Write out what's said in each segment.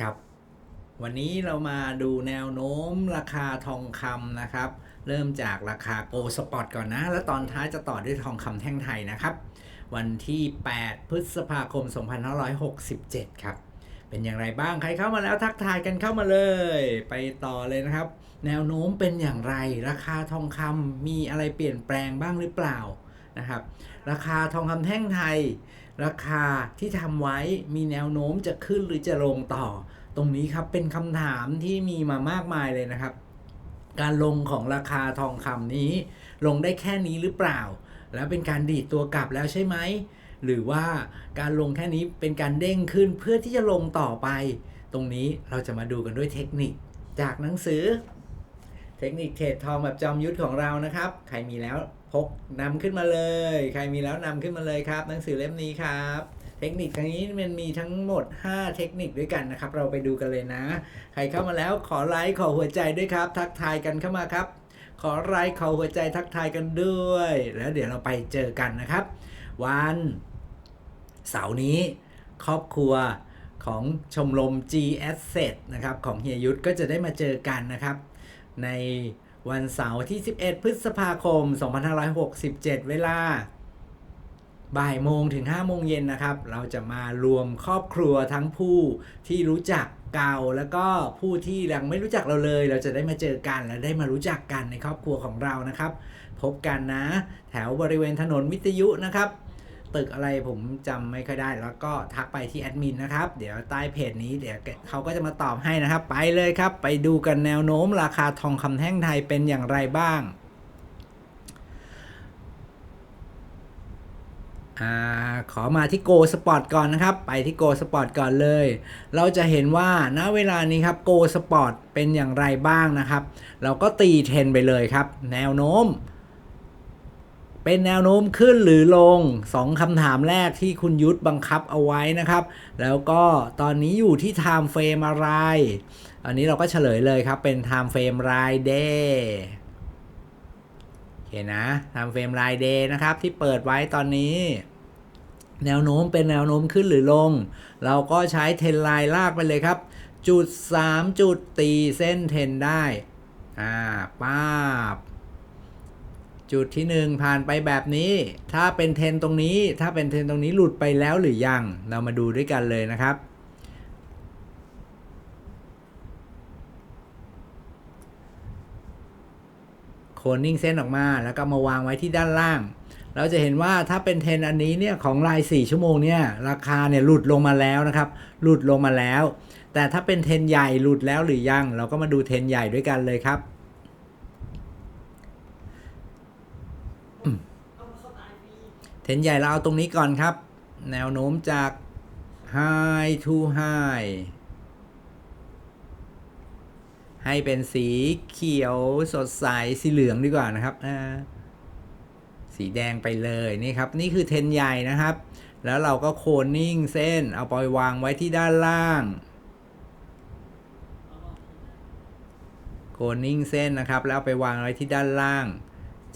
ครับ วันนี้เรามาดูแนวโน้มราคาทองคำนะครับ เริ่มจากราคาโกลสปอตก่อนนะ แล้วตอนท้ายจะต่อด้วยทองคำแท่งไทยนะครับ วันที่ 8 พฤษภาคม 2567 ครับ เป็นอย่างไรบ้างใครเข้ามาแล้วทักทายกันเข้ามาเลย ไปต่อเลยนะครับ แนวโน้มเป็นอย่างไร ราคาทองคำมีอะไรเปลี่ยนแปลงบ้างหรือเปล่านะครับ ราคาทองคำแท่งไทยราคาที่ทำไว้มีแนวโน้มจะขึ้นหรือจะลงต่อ ตรงนี้ครับเป็นคำถามที่มีมามากมายเลยนะครับ การลงของราคาทองคำนี้ ลงได้แค่นี้หรือเปล่า แล้วเป็นการดีดตัวกลับแล้วใช่ไหมหรือว่าการลงแค่นี้เป็นการเด้งขึ้นเพื่อที่จะลงต่อไป ตรงนี้เราจะมาดูกันด้วยเทคนิคจากหนังสือ เทคนิคเทรดทองแบบจอมยุทธของเรานะครับ ใครมีแล้วพกนำขึ้นมาเลย ใครมีแล้วนำขึ้นมาเลยครับ หนังสือเล่มนี้ครับ เทคนิคครั้งนี้มันมีทั้งหมด 5 เทคนิคด้วยกันนะครับ เราไปดูกันเลยนะ ใครเข้ามาแล้วขอไลค์ขอหัวใจด้วยครับ ทักทายกันเข้ามาครับ ขอไลค์ขอหัวใจทักทายกันด้วย แล้วเดี๋ยวเราไปเจอกันนะครับ วันเสาร์นี้ครอบครัวของชมรม G Asset นะครับของเฮียยุทธก็จะได้มาเจอกันนะครับ ในวันเสาร์ที่ 11 พฤษภาคม 2567 เวลาบ่ายโมงถึง5โมงเย็นนะครับ เราจะมารวมครอบครัวทั้งผู้ที่รู้จักเก่าแล้วก็ผู้ที่ยังไม่รู้จักเราเลย เราจะได้มาเจอกันและได้มารู้จักกันในครอบครัวของเรานะครับ พบกันนะ แถวบริเวณถนนวิทยุนะครับ ตึกอะไรผมจำไม่ค่อยได้ แล้วก็ทักไปที่แอดมินนะครับ เดี๋ยวใต้เพจนี้เดี๋ยวเขาก็จะมาตอบให้นะครับ ไปเลยครับ ไปดูกันแนวโน้มราคาทองคำแท่งไทยเป็นอย่างไรบ้างอขอมาที่โกสปอร์ตก่อนนะครับ ไปที่โกสปอร์ตก่อนเลย เราจะเห็นว่าณเวลานี้ครับโกสปอร์ตเป็นอย่างไรบ้างนะครับ เราก็ตีเทรนไปเลยครับ แนวโน้ม เป็นแนวโน้มขึ้นหรือลง 2คำถามแรกที่คุณยุทธบังคับเอาไว้นะครับ แล้วก็ตอนนี้อยู่ที่ time frame อะไร อันนี้เราก็เฉลยเลยครับ เป็น time frame ราย day โอเคนะ time frame ราย day นะครับ ที่เปิดไว้ตอนนี้ แนวโน้มเป็นแนวโน้มขึ้นหรือลง เราก็ใช้เทนไลน์ลากไปเลยครับ จุด 3 จุดตีเส้นเทนได้ อ่าป้าบ จุดที่ 1 ผ่านไปแบบนี้ ถ้าเป็นเทนตรงนี้ ถ้าเป็นเทนตรงนี้หลุดไปแล้วหรือยัง เรามาดูด้วยกันเลยนะครับ โคนนิ่งเส้นออกมาแล้วก็มาวางไว้ที่ด้านล่าง เราจะเห็นว่าถ้าเป็นเทนอันนี้เนี่ยของราย 4 ชั่วโมงเนี่ยราคาเนี่ยหลุดลงมาแล้วนะครับ หลุดลงมาแล้ว แต่ถ้าเป็นเทนใหญ่หลุดแล้วหรือยัง เราก็มาดูเทนใหญ่ด้วยกันเลยครับ เทร นใหญ่เราเอาตรงนี้ก่อนครับ แนวโน้มจาก high to high ให้เป็นสีเขียวสดใสสีเหลืองดีกว่านะครับสีแดงไปเลยนี่ครับ นี่คือเทนใหญ่นะครับ แล้วเราก็โคนนิ่งเส้น เอาไปวางไว้ที่ด้านล่างโคนนิ่งเส้นนะครับ แล้วเอาไปวางไว้ที่ด้านล่าง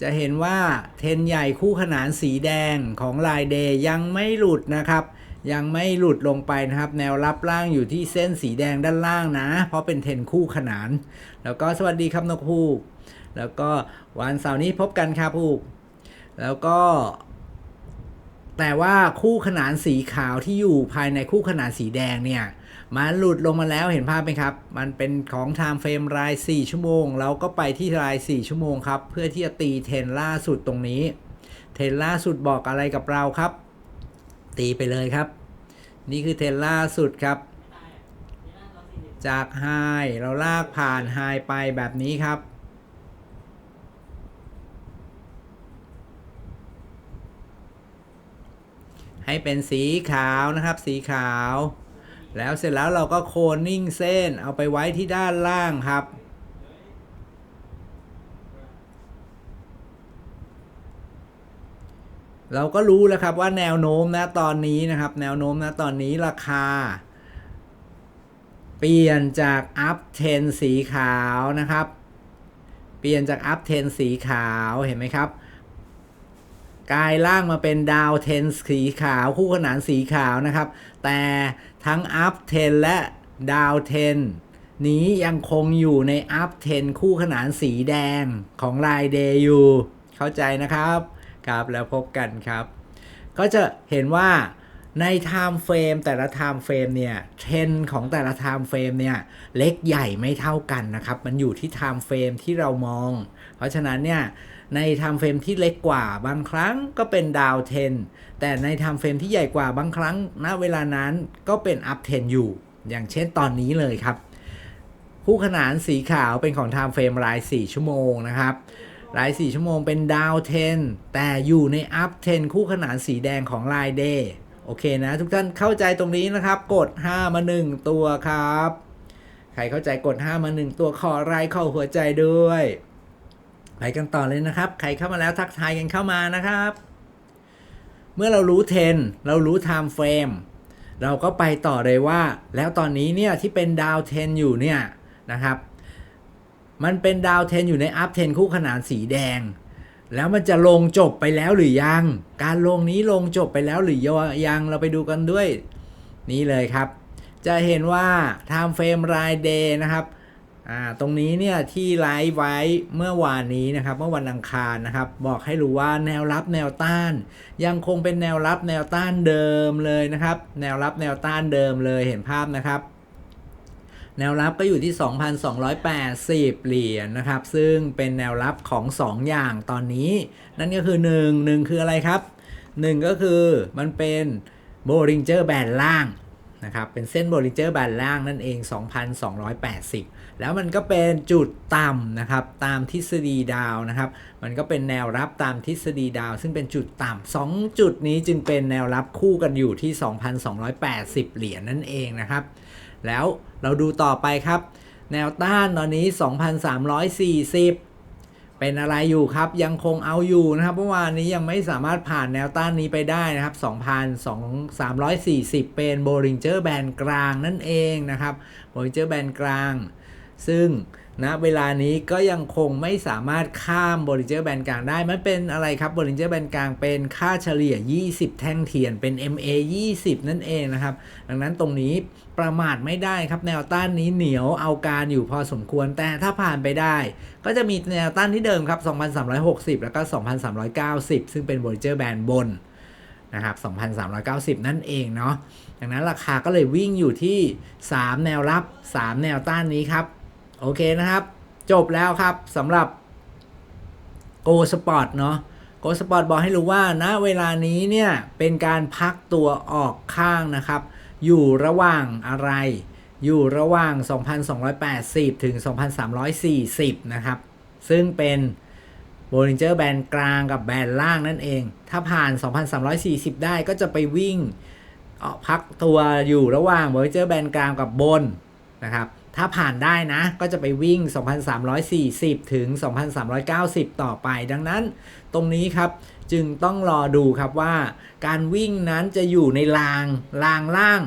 จะเห็นว่าเทนใหญ่คู่ขนานสีแดงของลายเดย์ยังไม่หลุดนะครับ ยังไม่หลุดลงไปนะครับ แนวรับล่างอยู่ที่เส้นสีแดงด้านล่างนะ เพราะเป็นเทนคู่ขนาน แล้วก็สวัสดีครับนกพูกแล้วก็วันเสาร์นี้พบกันครับพูกแล้วก็ แต่ว่าคู่ขนานสีขาวที่อยู่ภายในคู่ขนานสีแดงเนี่ยมันหลุดลงมาแล้วเห็นภาพไหมครับ มันเป็นของ time frame ราย 4 ชั่วโมง เราก็ไปที่ราย 4 ชั่วโมงครับ เพื่อที่จะตีเทนล่าสุดตรงนี้ เทนล่าสุดบอกอะไรกับเราครับ ตีไปเลยครับ นี่คือเทนล่าสุดครับ จากไฮเราลากผ่านไฮไปแบบนี้ครับ ให้เป็นสีขาวนะครับ สีขาว แล้วเสร็จแล้วเราก็โคนนิ่งเส้นเอาไปไว้ที่ด้านล่างครับ เราก็รู้แล้วครับว่าแนวโน้มนะตอนนี้นะครับ แนวโน้มนะตอนนี้ราคา เปลี่ยนจาก up 10 สีขาวนะครับ เปลี่ยนจาก up 10 สีขาวเห็นไหมครับ กลายร่างมาเป็นดาวเทนสีขาวคู่ขนานสีขาวนะครับ แต่ทั้ง up 10และดาวเทนนี้ยังคงอยู่ในอัพเทนคู่ขนานสีแดงของรายเดย์อยู่เข้าใจนะครับครับแล้วพบกันครับ ก็จะเห็นว่าในไทม์เฟรมแต่ละไทม์เฟรมเนี่ยเทรนของแต่ละไทม์เฟรมเนี่ยเล็กใหญ่ไม่เท่ากันนะครับ มันอยู่ที่ไทม์เฟรมที่เรามอง เพราะฉะนั้นเนี่ย ในไทม์เฟรมที่เล็กกว่าบางครั้งก็เป็นดาวเทนแต่ในไทม์เฟรมที่ใหญ่กว่าบางครั้งณเวลานั้นก็เป็นอัพเทนอยู่ อย่างเช่นตอนนี้เลยครับ คู่ขนานสีขาวเป็นของไทม์เฟรมราย 4 ชั่วโมงนะครับราย 4 ชั่วโมงเป็นดาวเทนแต่อยู่ในอัพเทนคู่ขนานสีแดงของรายเดย์โอเคนะ ทุกท่านเข้าใจตรงนี้นะครับ กด 5 มา 1 ตัวครับ ใครเข้าใจกด 5 มา 1 ตัวขอรายเข้าหัวใจด้วย ไปกันต่อเลยนะครับ ใครเข้ามาแล้วทักทายกันเข้ามานะครับ เมื่อเรารู้เทนเรารู้ไทม์เฟรมเราก็ไปต่อเลยว่า แล้วตอนนี้เนี่ยที่เป็นดาวเทนอยู่เนี่ยนะครับ มันเป็นดาวเทนอยู่ในอัพเทนคู่ขนานสีแดง แล้วมันจะลงจบไปแล้วหรือยัง การลงนี้ลงจบไปแล้วหรือยังเราไปดูกันด้วย นี่เลยครับ จะเห็นว่าไทม์เฟรมรายเดย์นะครับ อ่าตรงนี้เนี่ยที่ไลฟ์ไว้เมื่อวานนี้นะครับเมื่อวันอังคารนะครับ บอกให้รู้ว่าแนวรับแนวต้าน ยังคงเป็นแนวรับแนวต้านเดิมเลยนะครับ แนวรับแนวต้านเดิมเลยเห็นภาพนะครับ แนวรับก็อยู่ที่ 2,280 เหรียญนะครับ ซึ่งเป็นแนวรับของ 2 อย่างตอนนี้ นั่นก็คือ 1 1 คืออะไรครับ 1 ก็คือมันเป็นโบริงเจอร์แบนล่างนะครับเป็นเส้นโบริงเจอร์แบนล่างนั่นเอง 2,280 แล้วมันก็เป็นจุดต่ำนะครับตามทฤษฎีดาวนะครับ มันก็เป็นแนวรับตามทฤษฎีดาว ซึ่งเป็นจุดต่ำสองจุดนี้จึงเป็นแนวรับคู่กันอยู่ที่ 2,280 เหรียญนั่นเองนะครับ แล้วเราดูต่อไปครับ แนวต้านตอนนี้ 2,340เป็นอะไรอยู่ครับยังคงเอาอยู่นะครับเมื่อวานนี้ยังไม่สามารถผ่านแนวต้านนี้ไปได้นะครับ 2,340 เป็นโบริงเจอร์แบนกลางนั่นเองนะครับโบริงเจอร์แบนกลาง ซึ่งณเวลานี้ก็ยังคงไม่สามารถข้ามบริเจอร์แบนกลางได้ มันเป็นอะไรครับบริเจอร์แบนกลางเป็นค่าเฉลี่ย 20 แท่งเทียนเป็น MA 20 นั่นเองนะครับ ดังนั้นตรงนี้ประมาทไม่ได้ครับแนวต้านนี้เหนียวเอาการอยู่พอสมควรแต่ถ้าผ่านไปได้ ก็จะมีแนวต้านที่เดิมครับ 2,360 แล้วก็ 2,390 ซึ่งเป็นบริเจอร์แบนบนนะครับ2,390 นั่นเองเนาะดังนั้นราคาก็เลยวิ่งอยู่ที่ 3 แนวรับ 3 แนวต้านนี้ครับ โอเคนะครับ จบแล้วครับสำหรับ Go Spot เนาะ Go Spot บอกให้รู้ว่าณเวลานี้เนี่ย เป็นการพักตัวออกข้างนะครับ อยู่ระหว่างอะไร อยู่ระหว่าง 2,280 ถึง 2,340 นะครับ ซึ่งเป็น Bollinger Band กลางกับแบนล่างนั่นเอง ถ้าผ่าน 2,340 ได้ก็จะไปวิ่งออพักตัวอยู่ระหว่าง Bollinger Band กลางกับบนนะครับ ถ้าผ่านได้นะ ก็จะไปวิ่ง 2,340 ถึง 2,390 ต่อไป ดังนั้นตรงนี้ครับจึงต้องรอดูครับว่า การวิ่งนั้นจะอยู่ในรางรางล่าง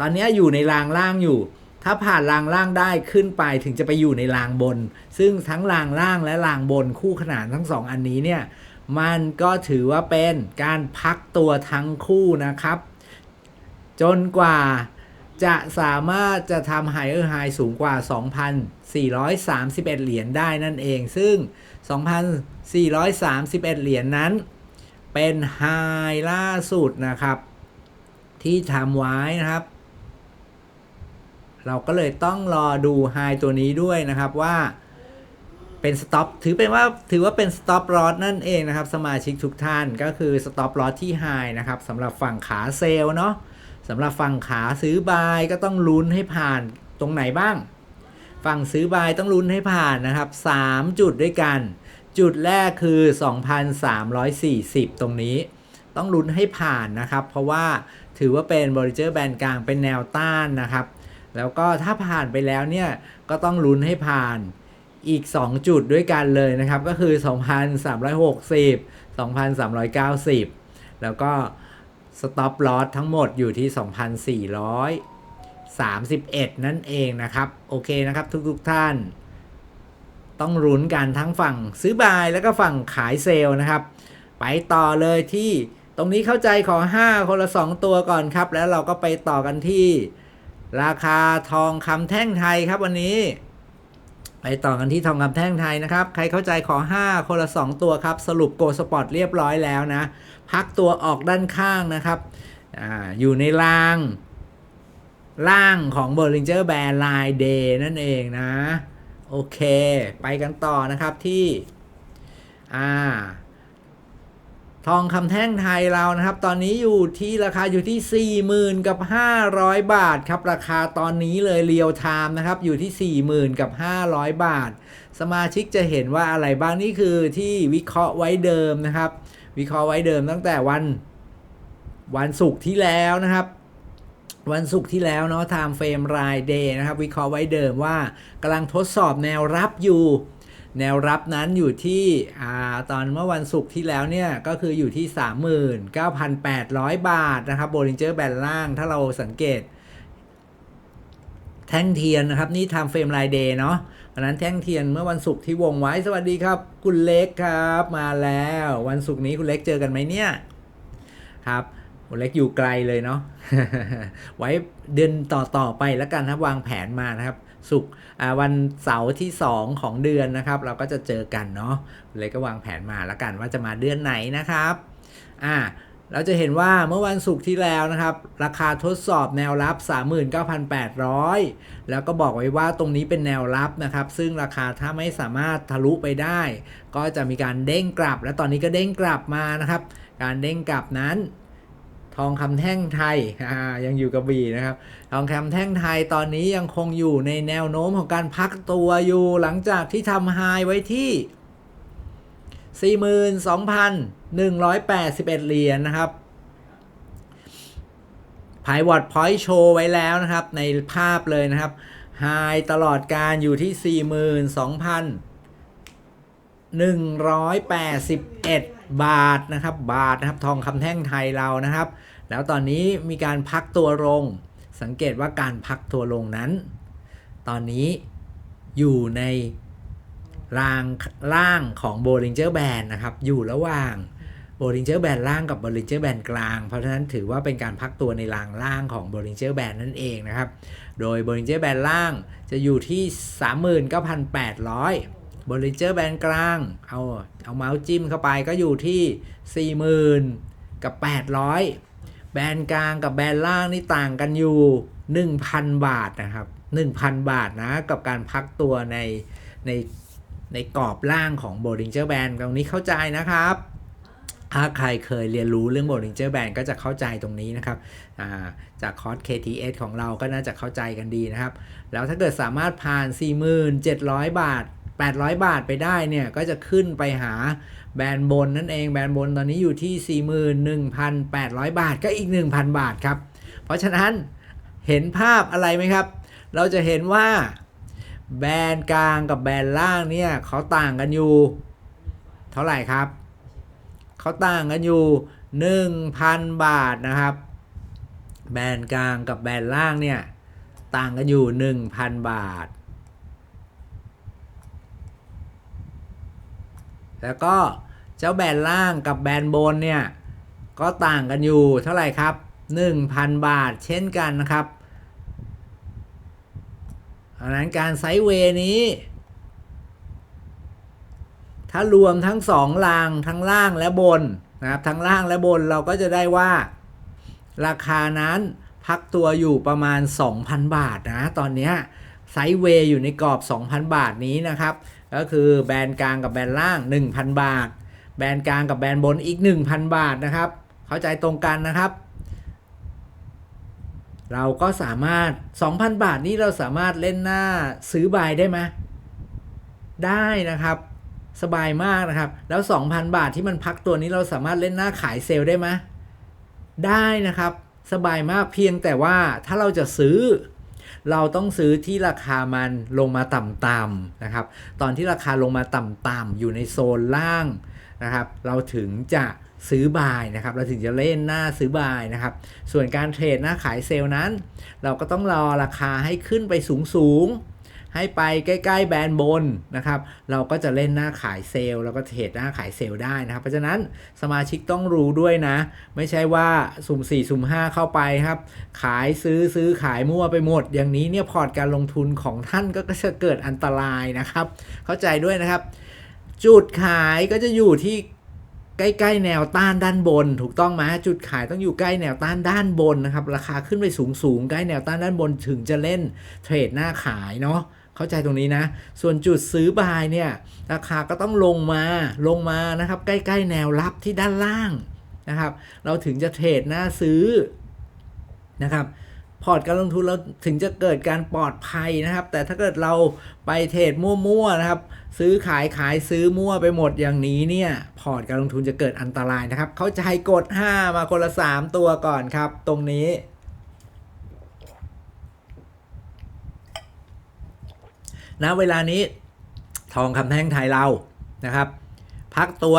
ตอนนี้อยู่ในรางล่างอยู่ ถ้าผ่านรางล่างได้ขึ้นไปถึงจะไปอยู่ในรางบน ซึ่งทั้งรางล่างและรางบนคู่ขนานทั้งสองอันนี้เนี่ยมันก็ถือว่าเป็นการพักตัวทั้งคู่นะครับ จนกว่า จะสามารถจะทำไฮเออร์ไฮสูงกว่า 2,431 เหรียญได้นั่นเอง ซึ่ง 2,431 เหรียญนั้น เป็นไฮล่าสุดนะครับ ที่ทำไว้นะครับ เราก็เลยต้องรอดูไฮตัวนี้ด้วยนะครับว่าเป็นสต็อปถือเป็นว่าถือว่าเป็นสต็อปลอสนั่นเองนะครับ สมาชิกทุกท่านก็คือสต็อปลอสที่ไฮนะครับสำหรับฝั่งขาเซลเนาะ สำหรับฝั่งขาซื้อบายก็ต้องลุ้นให้ผ่านตรงไหนบ้าง ฝั่งซื้อบายต้องลุ้นให้ผ่านนะครับ 3 จุดด้วยกัน จุดแรกคือ 2,340 ตรงนี้ ต้องลุ้นให้ผ่านนะครับ เพราะว่าถือว่าเป็นบริเจอร์แบนกลางเป็นแนวต้านนะครับ แล้วก็ถ้าผ่านไปแล้วเนี่ยก็ต้องลุ้นให้ผ่านอีก 2 จุดด้วยกันเลยนะครับ ก็คือ 2,360 2,390 แล้วก็ สต็อปลอสทั้งหมดอยู่ที่ 2,431 นั่นเองนะครับ โอเคนะครับทุกๆท่าน ต้องรุนกันทั้งฝั่งซื้อบายแล้วก็ฝั่งขายเซลล์นะครับ ไปต่อเลยที่ตรงนี้เข้าใจขอ 5 คนละ 2 ตัวก่อนครับ แล้วเราก็ไปต่อกันที่ ราคาทองคำแท่งไทยครับวันนี้ ไปต่อกันที่ทองคำแท่งไทยนะครับ ใครเข้าใจขอ 5 คนละ 2 ตัวครับ สรุปโกสปอร์ตเรียบร้อยแล้วนะ พักตัวออกด้านข้างนะครับออยู่ในราง ล่างของ b o r r i n g e r Band Line Day นั่นเองนะ โอเค ไปกันต่อนะครับที่อ่าทองคำแท่งไทยเรานะครับ ตอนนี้อยู่ที่ราคาอยู่ที่ 40,000 กับ 500 บาทครับ ราคาตอนนี้เลยเรียวไทม์นะครับ อยู่ที่ 40,000 กับ 500 บาท สมาชิกจะเห็นว่าอะไรบ้างนี่คือที่วิเคราะห์ไว้เดิมนะครับ วิเคราะห์ไว้เดิมตั้งแต่วัน วันศุกร์ที่แล้วนะครับ วันศุกร์ที่แล้วเนาะ time frame ราย day นะครับ วิเคราะห์ไว้เดิมว่ากำลังทดสอบแนวรับอยู่ แนวรับนั้นอยู่ที่อ่าตอนเมื่อวันศุกร์ที่แล้วเนี่ย ก็คืออยู่ที่ 39,800 บาทนะครับ Bollinger Band ล่าง ถ้าเราสังเกตแท่งเทียนนะครับ นี่ time frame ราย day เนาะันนั้นแท่งเทียนเมื่อวันศุกร์ที่วงไว้สวัสดีครับ คุณเล็กครับ มาแล้ว วันศุกร์นี้คุณเล็กเจอกันไหมเนี่ยครับคุณเล็กอยู่ไกลเลยเนาะไว้เดือนต่อต่อไปแล้วกันครับวางแผนมานะครับสุกร์วันเสาร์ที่ 2 ของเดือนนะครับ เราก็จะเจอกันเนาะเล็กก็วางแผนมาแล้วกันว่าจะมาเดือนไหนนะครับ อ่า เราจะเห็นว่าเมื่อวันศุกร์ที่แล้วนะครับ ราคาทดสอบแนวรับ 39,800 แล้วก็บอกไว้ว่าตรงนี้เป็นแนวรับนะครับ ซึ่งราคาถ้าไม่สามารถทะลุไปได้ ก็จะมีการเด้งกลับ และตอนนี้ก็เด้งกลับมานะครับ การเด้งกลับนั้น ทองคำแท่งไทยยังอยู่กับบีนะครับ ทองคำแท่งไทยตอนนี้ยังคงอยู่ในแนวโน้มของการพักตัวอยู่หลังจากที่ทำไฮไว้ที่ 181 เหรียญนะครับไพวอตพอยต์โชว์ไว้แล้วนะครับ ในภาพเลยนะครับไฮตลอดการอยู่ที่ 42,181 บาทนะครับ บาทนะครับทองคำแท่งไทยเรานะครับ แล้วตอนนี้มีการพักตัวลง สังเกตว่าการพักตัวลงนั้น ตอนนี้อยู่ในรางล่างของ Bollinger Band นะครับ อยู่ระหว่าง Bollinger Band ล่างกับ Bollinger Band กลาง เพราะฉะนั้นถือว่าเป็นการพักตัวในรางล่างของ Bollinger Band นั่นเองนะครับ โดย Bollinger Band ล่างจะอยู่ที่ 39,800 Bollinger Band กลาง เอาเอาเมาส์จิ้มเข้าไปก็อยู่ที่ 40,000 กับ 800 แบนกลางกับแบนล่างนี่ต่างกันอยู่ 1,000 บาทนะครับ 1,000 บาทนะกับการพักตัวในในในกรอบล่างของ Bollinger Band ตรงนี้เข้าใจนะครับ ถ้าใครเคยเรียนรู้เรื่อง Bollinger Band ก็จะเข้าใจตรงนี้นะครับจากคอร์ส KTS ของเราก็น่าจะเข้าใจกันดีนะครับ แล้วถ้าเกิดสามารถผ่าน 4,700 บาท 800 บาทไปได้เนี่ย ก็จะขึ้นไปหาแบรนด์บนนั่นเองแบรนด์บนตอนนี้อยู่ที่ 41,800 บาทก็อีก 1,000 บาทครับ เพราะฉะนั้นเห็นภาพอะไรไหมครับ เราจะเห็นว่า แบรนด์กลางกับแบรนด์ล่างเนี่ยเขาต่างกันอยู่ เท่าไหร่ครับ เขาต่างกันอยู่ 1,000 บาทนะครับ แบรนด์กลางกับแบรนด์ล่างเนี่ยต่างกันอยู่ 1,000 บาท แล้วก็เจ้าแบรนด์ล่างกับแบรนด์บนเนี่ยก็ต่างกันอยู่เท่าไหร่ครับ 1,000 บาทเช่นกันนะครับดังนั้นการไซด์เวย์นี้ ถ้ารวมทั้งสองรางทั้งล่างและบนนะครับทั้งล่างและบนเราก็จะได้ว่า ราคานั้นพักตัวอยู่ประมาณ 2,000 บาทนะตอนนี้ไซด์เวย์อยู่ในกรอบ 2,000 บาทนี้นะครับ ก็คือแบรนด์กลางกับแบรนด์ล่าง 1,000 บาท แบรนด์กลางกับแบรนด์บนอีก 1,000 บาทนะครับ เข้าใจตรงกันนะครับ เราก็สามารถ 2,000 บาทนี้เราสามารถเล่นหน้าซื้อบายได้ไหมได้นะครับ สบายมากนะครับ แล้ว 2,000 บาทที่มันพักตัวนี้เราสามารถเล่นหน้าขายเซลล์ได้ไหมได้นะครับ สบายมากเพียงแต่ว่าถ้าเราจะซื้อ เราต้องซื้อที่ราคามันลงมาต่ำๆนะครับ ตอนที่ราคาลงมาต่ำๆอยู่ในโซนล่างนะครับ เราถึงจะซื้อบายนะครับ เราถึงจะเล่นหน้าซื้อบายนะครับ ส่วนการเทรดหน้าขายเซลล์นั้น เราก็ต้องรอราคาให้ขึ้นไปสูงๆ ให้ไปใกล้ๆแบรนด์บนนะครับ เราก็จะเล่นหน้าขายเซลล์แล้วก็เทรดหน้าขายเซลล์ได้นะครับ เพราะฉะนั้นสมาชิกต้องรู้ด้วยนะ ไม่ใช่ว่าสุ่ม 4 สุ่ม 5 เข้าไปครับ ขายซื้อซื้อขายมั่วไปหมด อย่างนี้เนี่ยพอร์ตการลงทุนของท่านก็จะเกิดอันตรายนะครับ เข้าใจด้วยนะครับ จุดขายก็จะอยู่ที่ใกล้ๆแนวต้านด้านบน ถูกต้องไหมจุดขายต้องอยู่ใกล้แนวต้านด้านบนนะครับ ราคาขึ้นไปสูงๆ ใกล้แนวต้านด้านบนถึงจะเล่นเทรดหน้าขายเนาะ เข้าใจตรงนี้นะ ส่วนจุดซื้อบายเนี่ยราคาก็ต้องลงมาลงมานะครับใกล้ๆแนวรับที่ด้านล่างนะครับ เราถึงจะเทรดหน้าซื้อนะครับพอร์ตการลงทุนเราถึงจะเกิดการปลอดภัยนะครับ แต่ถ้าเกิดเราไปเทรดมั่วๆนะครับ ซื้อขายขายซื้อมั่วไปหมดอย่างนี้เนี่ย พอร์ตการลงทุนจะเกิดอันตรายนะครับ เข้าใจกด 5 มาคนละ 3 ตัวก่อนครับ ตรงนี้ ณเวลานี้ทองคำแท่งไทยเรานะครับ พักตัว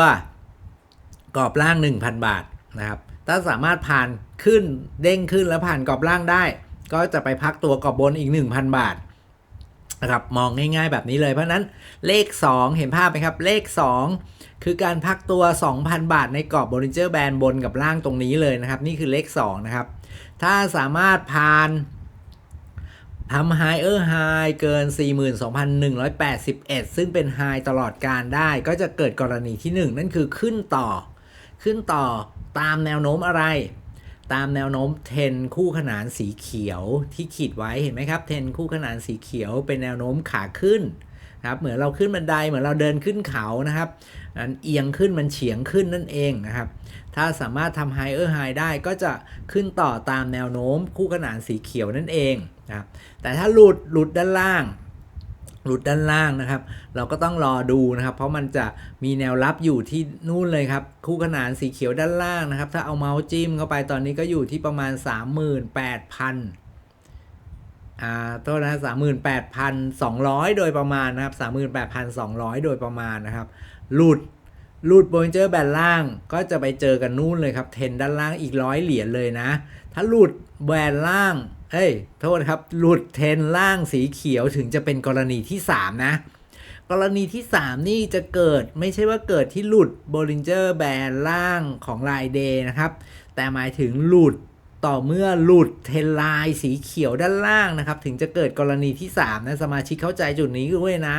กรอบล่าง 1,000 บาทนะครับ ถ้าสามารถผ่านขึ้นเด้งขึ้นแล้วผ่านกรอบล่างได้ ก็จะไปพักตัวกรอบบนอีก 1,000 บาทนะครับมองง่ายๆแบบนี้เลยเพราะนั้นเลข 2 เห็นภาพไหมครับ เลข 2 คือการพักตัว 2,000 บาทในกรอบบริเจอร์แบนบนกับล่างตรงนี้เลยนะครับ นี่คือเลข 2 นะครับ ถ้าสามารถผ่าน ทำไฮเออร์ไฮเกิน 42,181 ซึ่งเป็นไฮตลอดการได้ก็จะเกิดกรณีที่ 1 นั่นคือขึ้นต่อ ขึ้นต่อตามแนวโน้มอะไร ตามแนวโน้มเทนคู่ขนานสีเขียวที่ขีดไว้เห็นไหมครับเทนคู่ขนานสีเขียวเป็นแนวโน้มขาขึ้นครับเหมือนเราขึ้นบันไดเหมือนเราเดินขึ้นเขานะครับอันเอียงขึ้นมันเฉียงขึ้นนั่นเองนะครับ ถ้าสามารถทำไฮเออร์ไฮได้ก็จะขึ้นต่อตามแนวโน้มคู่ขนานสีเขียวนั่นเอง นะครับแต่ถ้าหลุดหลุดด้านล่าง หลุดด้านล่างนะครับ เราก็ต้องรอดูนะครับ เพราะมันจะมีแนวรับอยู่ที่นู่นเลยครับ คู่ขนานสีเขียวด้านล่างนะครับ ถ้าเอาเมาส์จิ้มเข้าไปตอนนี้ก็อยู่ที่ประมาณ 38,000อ่าโทษนะ38,200โดยประมาณนะครับ38,200โดยประมาณนะครับ หลุดหลุดโบนเจอร์แบนล่างก็จะไปเจอกันนู่นเลยครับ เทนด้านล่างอีกร้อยเหรียญเลยนะ ถ้าหลุดแบนล่าง เอ้ย โทษครับ หลุดเทนล่างสีเขียวถึงจะเป็นกรณีที่ 3 นะ กรณีที่ 3 นี่จะเกิดไม่ใช่ว่าเกิดที่หลุด Bollinger Band ล่างของลายเดย์นะครับ แต่หมายถึงหลุดต่อเมื่อหลุดเทนไลน์สีเขียวด้านล่างนะครับ ถึงจะเกิดกรณีที่ 3 นะ สมาชิกเข้าใจจุดนี้ด้วยนะ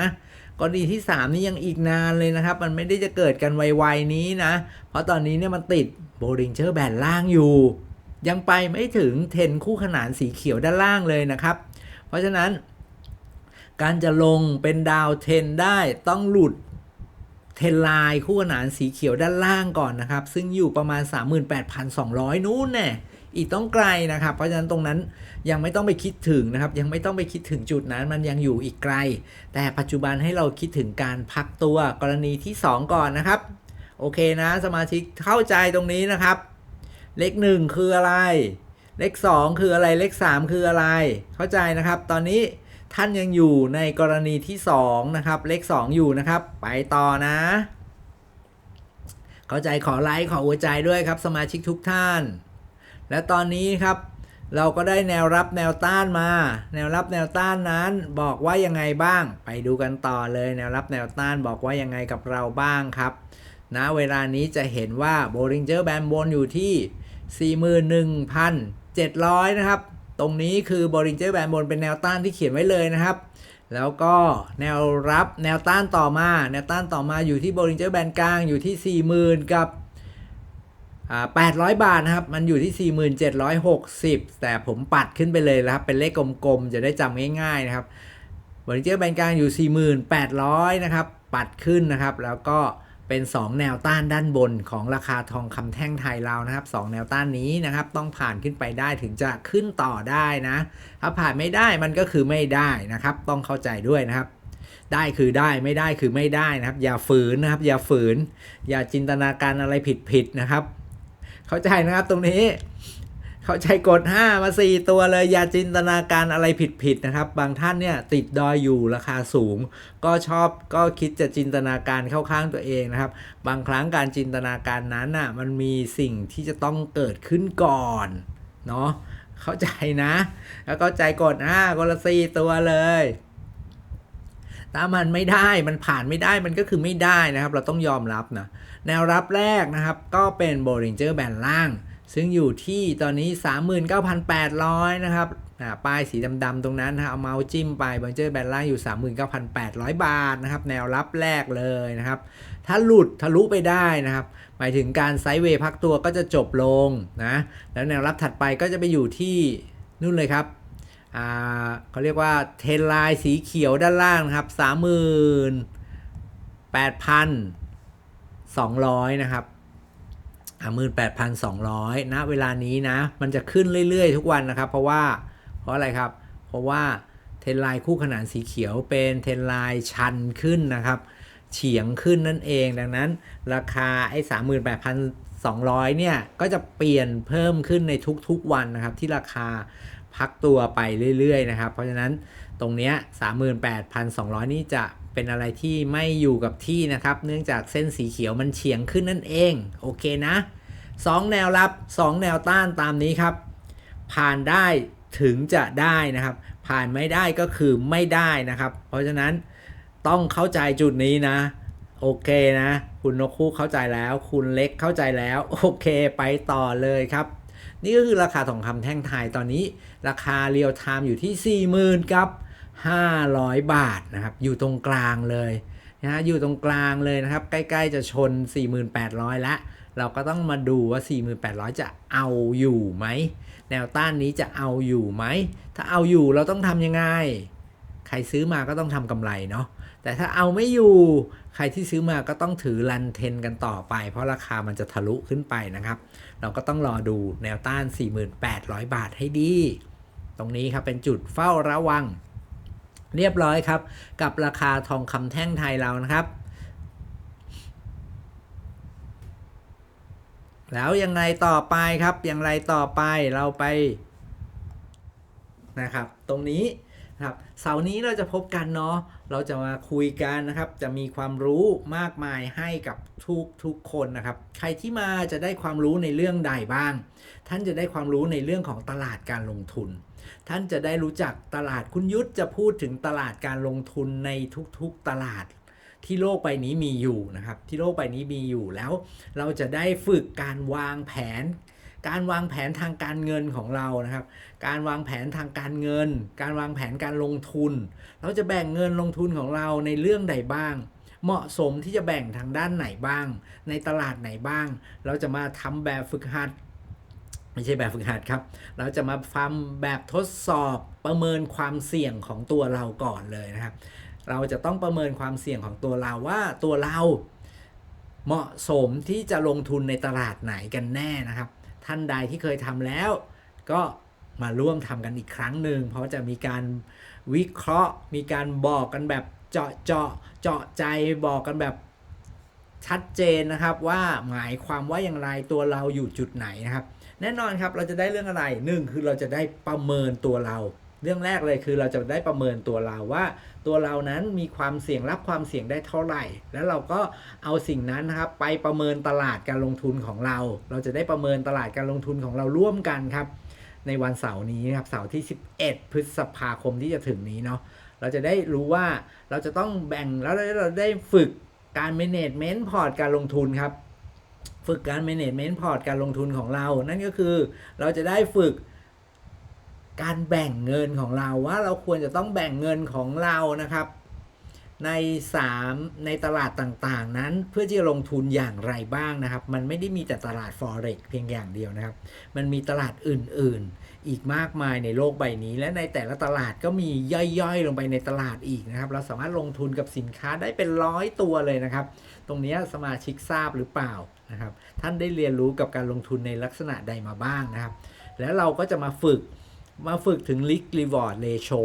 กรณีที่ 3 นี่ยังอีกนานเลยนะครับ มันไม่ได้จะเกิดกันไวๆนี้นะ เพราะตอนนี้เนี่ยมันติด Bollinger Band ล่างอยู่ ยังไปไม่ถึงเทนคู่ขนานสีเขียวด้านล่างเลยนะครับ เพราะฉะนั้น การจะลงเป็นดาวเทนได้ต้องหลุดเทนไลน์คู่ขนานสีเขียวด้านล่างก่อนนะครับ ซึ่งอยู่ประมาณ 38,200 นู้นแน่อีกต้องไกลนะครับ เพราะฉะนั้นตรงนั้นยังไม่ต้องไปคิดถึงนะครับ ยังไม่ต้องไปคิดถึงจุดนั้นมันยังอยู่อีกไกล แต่ปัจจุบันให้เราคิดถึงการพักตัวกรณีที่ 2 ก่อนนะครับ โอเคนะ สมาชิกเข้าใจตรงนี้นะครับ เลข1คืออะไร เลข2คืออะไรเลข3คืออะไร เข้าใจนะครับ ตอนนี้ท่านยังอยู่ในกรณีที่2นะครับ เลข2อยู่นะครับ ไปต่อนะ เข้าใจขอไลค์ขอหัวใจด้วยครับ สมาชิกทุกท่าน และตอนนี้ครับเราก็ได้แนวรับแนวต้านมา แนวรับแนวต้านนั้นบอกว่ายังไงบ้าง ไปดูกันต่อเลยแนวรับแนวต้านบอกว่ายังไงกับเราบ้างครับณเวลานี้จะเห็นว่า Bollinger Band บนอยู่ที่ 41,700 นะครับ ตรงนี้คือ Bollinger Band บนเป็นแนวต้านที่เขียนไว้เลยนะครับ แล้วก็แนวรับแนวต้านต่อมา แนวต้านต่อมาอยู่ที่ Bollinger Band กลางอยู่ที่ 40,000 กับ800 บาทนะครับ มันอยู่ที่ 4760 แต่ผมปัดขึ้นไปเลยนะครับ เป็นเลขกลมๆ จะได้จำง่ายๆนะครับบริเจอร์แบนกลางอยู่ 4800 นะครับ ปัดขึ้นนะครับ แล้วก็ เป็น 2 แนวต้านด้านบนของราคาทองคำแท่งไทยเรานะครับ 2 แนวต้านนี้นะครับ ต้องผ่านขึ้นไปได้ถึงจะขึ้นต่อได้นะ ถ้าผ่านไม่ได้มันก็คือไม่ได้นะครับ ต้องเข้าใจด้วยนะครับ ได้คือได้ไม่ได้คือไม่ได้นะครับ อย่าฝืนนะครับ อย่าฝืน อย่าจินตนาการอะไรผิดๆนะครับ เข้าใจนะครับตรงนี้ เข้าใจกด 5 มา 4 ตัวเลย อย่าจินตนาการอะไรผิดๆนะครับ บางท่านเนี่ยติดดอยอยู่ราคาสูง ก็ชอบก็คิดจะจินตนาการเข้าข้างตัวเองนะครับ บางครั้งการจินตนาการนั้นน่ะมันมีสิ่งที่จะต้องเกิดขึ้นก่อนเนาะเข้าใจนะ แล้วก็ใจกด 5 คนละ 4 ตัวเลยถ้ามันไม่ได้มันผ่านไม่ได้มันก็คือไม่ได้นะครับ เราต้องยอมรับนะแนวรับแรกนะครับ ก็เป็น Bollinger Band ล่าง ซึ่งอยู่ที่ตอนนี้ 39,800 นะครับป้ายสีดำๆตรงนั้นนะเอาเมาส์จิ้มไป Bollinger Band ล่างอยู่ 39,800 บาทนะครับ แนวรับแรกเลยนะครับ ถ้าหลุดทะลุไปได้นะครับ หมายถึงการไซด์เวย์พักตัวก็จะจบลงนะ แล้วแนวรับถัดไปก็จะไปอยู่ที่นู่นเลยครับเขาเรียกว่าเทนไลน์สีเขียวด้านล่างนะครับ 38,200 นะครับ 18,200 ณ เวลานี้นะ มันจะขึ้นเรื่อย ๆ ทุกวันนะครับ เพราะว่า เพราะอะไรครับ เพราะว่าเทรนไลน์คู่ขนานสีเขียวเป็นเทรนไลน์ชันขึ้นนะครับ เฉียงขึ้นนั่นเอง ดังนั้น ราคาไอ้38,200 เนี่ย ก็จะเปลี่ยนเพิ่มขึ้นในทุกๆวันนะครับ ที่ราคา พักตัวไปเรื่อยๆนะครับ เพราะฉะนั้นตรงเนี้ย38,200 นี่จะเป็นอะไรที่ไม่อยู่กับที่นะครับ เนื่องจากเส้นสีเขียวมันเฉียงขึ้นนั่นเอง โอเคนะ 2 แนวรับ 2 แนวต้านตามนี้ครับ ผ่านได้ถึงจะได้นะครับ ผ่านไม่ได้ก็คือไม่ได้นะครับ เพราะฉะนั้นต้องเข้าใจจุดนี้นะ โอเคนะ คุณนกคู่เข้าใจแล้ว คุณเล็กเข้าใจแล้ว โอเค ไปต่อเลยครับ นี่ก็คือราคาทองคำแท่งไทยตอนนี้ ราคาเรียลไทม์อยู่ที่ 40,000กับ500 บาทนะครับ อยู่ตรงกลางเลยนะฮะอยู่ตรงกลางเลยนะครับ ใกล้ๆจะชน 4,800 แล้ว เราก็ต้องมาดูว่า 4,800 จะเอาอยู่ไหม แนวต้านนี้จะเอาอยู่ไหม ถ้าเอาอยู่เราต้องทำยังไง ใครซื้อมาก็ต้องทำกำไรเนาะ แต่ถ้าเอาไม่อยู่ ใครที่ซื้อมาก็ต้องถือรันเทนกันต่อไป เพราะราคามันจะทะลุขึ้นไปนะครับ เราก็ต้องรอดูแนวต้าน 4,800 บาทให้ดี ตรงนี้ครับเป็นจุดเฝ้าระวัง เรียบร้อยครับ กับราคาทองคำแท่งไทยเรานะครับ แล้วยังไงต่อไปครับอย่างไรต่อไปเราไปนะครับ ตรงนี้ครับเสาร์นี้เราจะพบกันเนาะ เราจะมาคุยกันนะครับ จะมีความรู้มากมายให้กับทุกทุกคนนะครับ ใครที่มาจะได้ความรู้ในเรื่องใดบ้าง ท่านจะได้ความรู้ในเรื่องของตลาดการลงทุน ท่านจะได้รู้จักตลาดคุณยุทธจะพูดถึงตลาดการลงทุนในทุกๆตลาดที่โลกใบนี้มีอยู่นะครับ ที่โลกใบนี้มีอยู่แล้ว เราจะได้ฝึกการวางแผน การวางแผนทางการเงินของเรานะครับ การวางแผนทางการเงิน การวางแผนการลงทุน เราจะแบ่งเงินลงทุนของเราในเรื่องใดบ้าง เหมาะสมที่จะแบ่งทางด้านไหนบ้าง ในตลาดไหนบ้าง เราจะมาทำแบบฝึกหัด ไม่ใช่แบบฝึกหัดครับ เราจะมาทำแบบทดสอบประเมินความเสี่ยงของตัวเราก่อนเลยนะครับ เราจะต้องประเมินความเสี่ยงของตัวเราว่าตัวเราเหมาะสมที่จะลงทุนในตลาดไหนกันแน่นะครับ ท่านใดที่เคยทำแล้ว ก็มาร่วมทำกันอีกครั้งหนึ่งเพราะจะมีการวิเคราะห์ มีการบอกกันแบบเจาะเจาะเจาะใจบอกกันแบบ ชัดเจนนะครับว่าหมายความว่าอย่างไรตัวเราอยู่จุดไหนนะครับ แน่นอนครับเราจะได้เรื่องอะไรหนึ่งคือเราจะได้ประเมินตัวเรา เรื่องแรกเลยคือเราจะได้ประเมินตัวเราว่า ตัวเรานั้นมีความเสี่ยงรับความเสี่ยงได้เท่าไหร่ แล้วเราก็เอาสิ่งนั้นนะครับไปประเมินตลาดการลงทุนของเรา เราจะได้ประเมินตลาดการลงทุนของเราร่วมกันครับ ในวันเสาร์นี้นะครับเสาร์ที่ 11 พฤษภาคมที่จะถึงนี้เนาะเราจะได้รู้ว่าเราจะต้องแบ่งแล้วเราได้ฝึก การ management พอร์ตการลงทุนครับ ฝึกการ management พอร์ตการลงทุนของเรา นั่นก็คือเราจะได้ฝึกการแบ่งเงินของเราว่าเราควรจะต้องแบ่งเงินของเรานะครับ ใน 3 ในตลาดต่างๆ นั้นเพื่อที่จะลงทุนอย่างไรบ้างนะครับ มันไม่ได้มีแต่ตลาด forex เพียงอย่างเดียวนะครับ มันมีตลาดอื่นๆ อีกมากมายในโลกใบนี้ และในแต่ละตลาดก็มีย่อยๆ ลงไปในตลาดอีกนะครับ เราสามารถลงทุนกับสินค้าได้เป็นร้อยตัวเลยนะครับ ตรงนี้สมาชิกทราบหรือเปล่านะครับ ท่านได้เรียนรู้กับการลงทุนในลักษณะใดมาบ้างนะครับ แล้วเราก็จะมาฝึกมาฝึกถึง risk reward ratio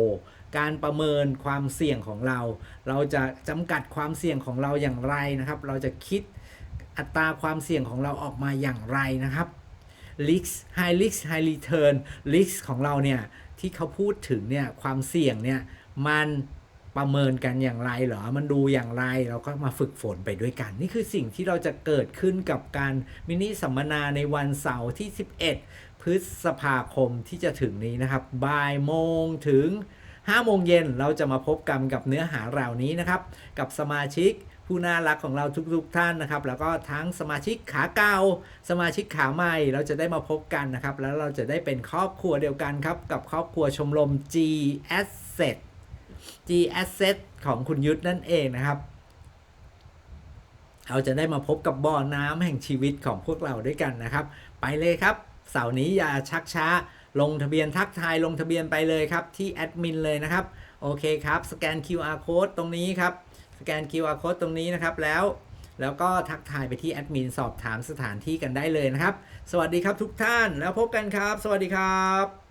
การประเมินความเสี่ยงของเรา เราจะจำกัดความเสี่ยงของเราอย่างไรนะครับ เราจะคิดอัตราความเสี่ยงของเราออกมาอย่างไรนะครับ risk high risk high return risk ของเราเนี่ยที่เขาพูดถึงเนี่ยความเสี่ยงเนี่ยมันประเมินกันอย่างไรเหรอ มันดูอย่างไร เราก็มาฝึกฝนไปด้วยกัน นี่คือสิ่งที่เราจะเกิดขึ้นกับการมินิสัมมนาในวันเสาร์ที่ 11 พฤษภาคมที่จะถึงนี้นะครับ บ่ายโมงถึง5โมงเย็นเราจะมาพบกันกับเนื้อหาเหล่านี้นะครับ กับสมาชิก ผู้น่ารักของเราทุกๆท่านนะครับ แล้วก็ทั้งสมาชิกขาเก่าสมาชิกขาใหม่เราจะได้มาพบกันนะครับ แล้วเราจะได้เป็นครอบครัวเดียวกันครับ กับครอบครัวชมรม G Asset G Asset ของคุณยุทธนั่นเองนะครับ เราจะได้มาพบกับบ่อน้ำแห่งชีวิตของพวกเราด้วยกันนะครับ ไปเลยครับเสาร์นี้อย่าชักช้า ลงทะเบียนทักทายลงทะเบียนไปเลยครับที่แอดมินเลยนะครับ โอเคครับ สแกน QR code ตรงนี้ครับ สแกน QR code ตรงนี้นะครับแล้ว แล้วก็ทักทายไปที่แอดมินสอบถามสถานที่กันได้เลยนะครับ สวัสดีครับทุกท่านแล้วพบกันครับ สวัสดีครับ